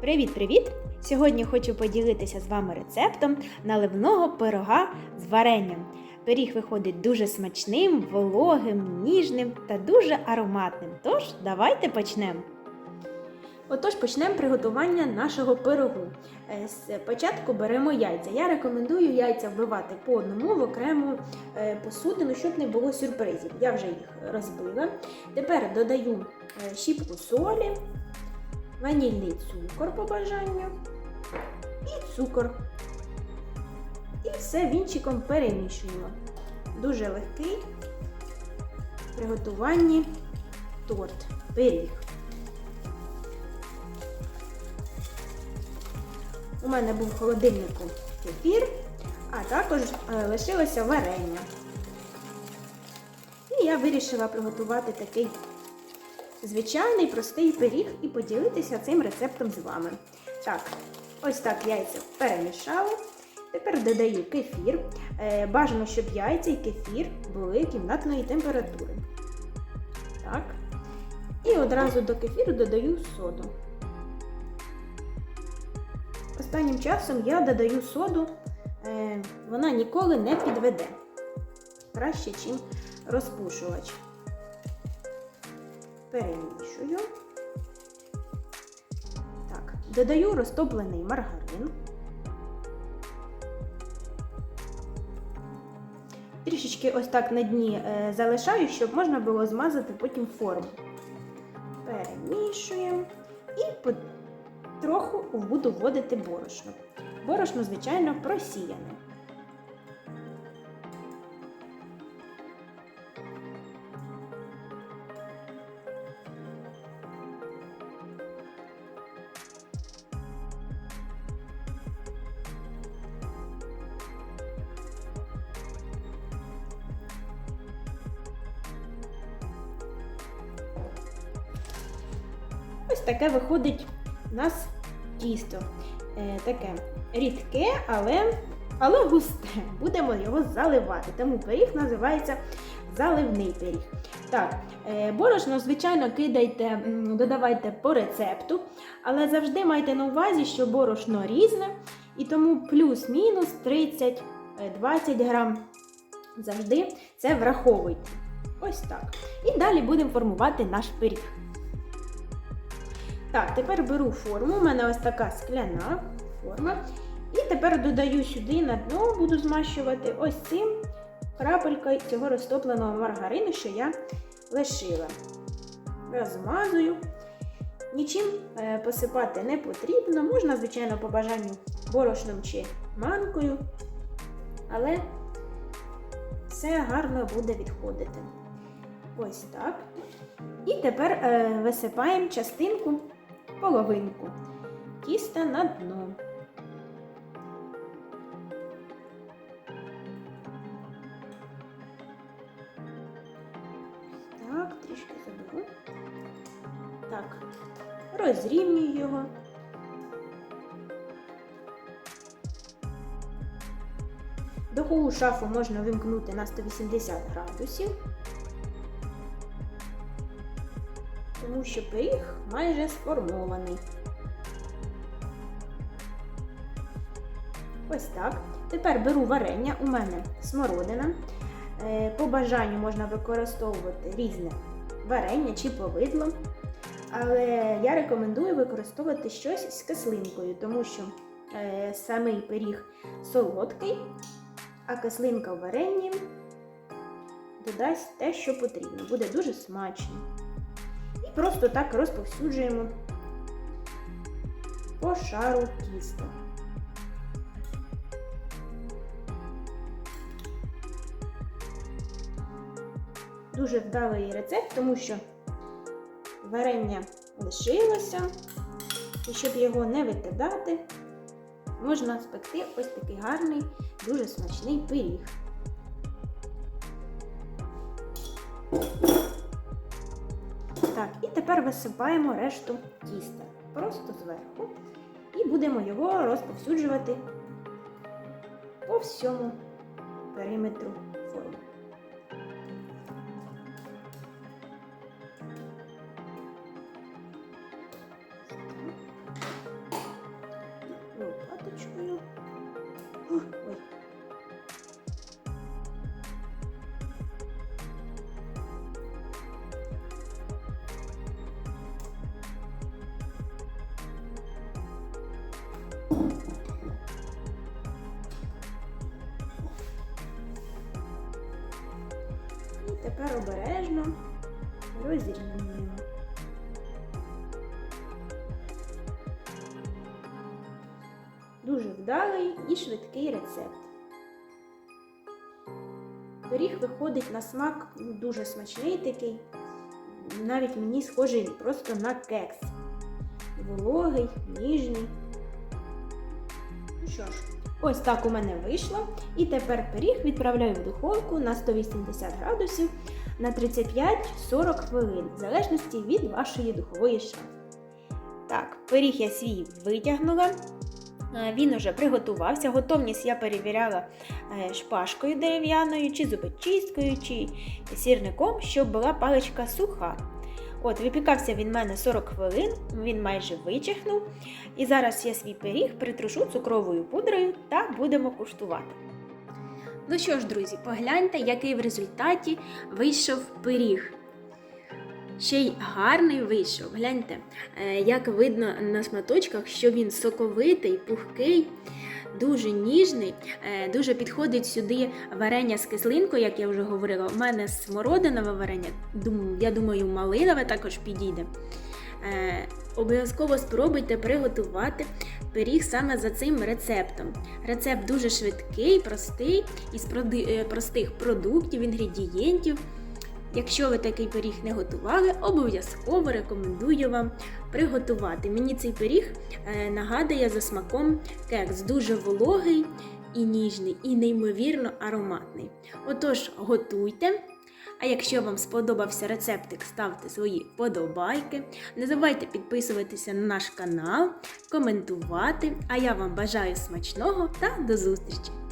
Привіт-привіт! Сьогодні хочу поділитися з вами рецептом наливного пирога з варенням. Пиріг виходить дуже смачним, вологим, ніжним та дуже ароматним. Тож, давайте почнемо. Отож, почнемо приготування нашого пирогу. Е, Спочатку беремо яйця. Я рекомендую яйця вбивати по одному в окрему е, посудину, щоб не було сюрпризів. Я вже їх розбила. Тепер додаю е, щіпку солі, ванільний цукор по бажанню і цукор. І все вінчиком перемішуємо. Дуже легкий в приготуванні торт, пиріг. У мене був в холодильнику кефір, а також е, лишилося варення. І я вирішила приготувати такий звичайний простий пиріг і поділитися цим рецептом з вами. Так, ось так яйця перемішала. Тепер додаю кефір. Е, Бажано, щоб яйця і кефір були кімнатної температури. Так. І одразу до кефіру додаю соду. Останнім часом я додаю соду, е, вона ніколи не підведе. Краще, ніж розпушувач. Перемішую. Так, додаю розтоплений маргарин. Трішечки ось так на дні е, залишаю, щоб можна було змазати потім форму. Перемішуємо і потроху буду вводити борошно. Борошно, звичайно, просіяне. Ось таке виходить у нас тісто. Е, таке рідке, але, але густе. Будемо його заливати. Тому пиріг називається заливний пиріг. Так, е, борошно, звичайно, кидайте, додавайте по рецепту, але завжди майте на увазі, що борошно різне, і тому плюс-мінус 30-20 грам. Завжди це враховуйте. Ось так. І далі будемо формувати наш пиріг. Так, тепер беру форму. У мене ось така скляна форма. І тепер додаю сюди на дно, буду змащувати ось цим крапелькою цього розтопленого маргарину, що я лишила. Розмазую. Нічим е, посипати не потрібно. Можна, звичайно, по бажанню борошном чи манкою, але все гарно буде відходити. Ось так. І тепер е, висипаємо частинку, половинку тіста на дно. Так, трішки заберу. Так, розрівнюю його. Духову шафу можна вимкнути на 180 градусів. Тому що пиріг майже сформований. Ось так. Тепер беру варення, у мене смородина. Е, По бажанню можна використовувати різне варення чи повидло. Але я рекомендую використовувати щось з кислинкою, тому що е, самий пиріг солодкий, а кислинка в варенні додасть те, що потрібно. Буде дуже смачно. Просто так розповсюджуємо по шару тіста. Дуже вдалий рецепт, тому що варення лишилося, і щоб його не викидати, можна спекти ось такий гарний, дуже смачний пиріг тепер висипаємо решту тіста просто зверху і будемо його розповсюджувати по всьому периметру форми. Лопаточкою. І тепер обережно розрівнюємо. Дуже вдалий і швидкий рецепт. Пиріг виходить на смак дуже смачний такий. Навіть мені схожий просто на кекс. Вологий, ніжний. Що ж, ось так у мене вийшло. І тепер пиріг відправляю в духовку на 180 градусів на 35-40 хвилин, в залежності від вашої духової шафи. Так, пиріг я свій витягнула. Е, Він уже приготувався. Готовність я перевіряла е, шпажкою дерев'яною, чи зубочисткою, чи сірником, щоб була паличка суха. От, випікався він в мене 40 хвилин, він майже вичахнув. І зараз я свій пиріг притрушу цукровою пудрою та будемо куштувати. Ну що ж, друзі, погляньте, який в результаті вийшов пиріг. Ще й гарний вийшов. Гляньте, е, як видно на шматочках, що він соковитий, пухкий, дуже ніжний, е, дуже підходить сюди варення з кислинкою, як я вже говорила. У мене смородинове варення, я думаю, малинове також підійде. Е, Обов'язково спробуйте приготувати пиріг саме за цим рецептом. Рецепт дуже швидкий, простий, із е, простих продуктів, інгредієнтів. Якщо ви такий пиріг не готували, обов'язково рекомендую вам приготувати. Мені цей пиріг е, нагадує за смаком кекс, дуже вологий і ніжний, і неймовірно ароматний. Отож, готуйте. А якщо вам сподобався рецептик, ставте свої вподобайки. Не забувайте підписуватися на наш канал, коментувати. А я вам бажаю смачного та до зустрічі!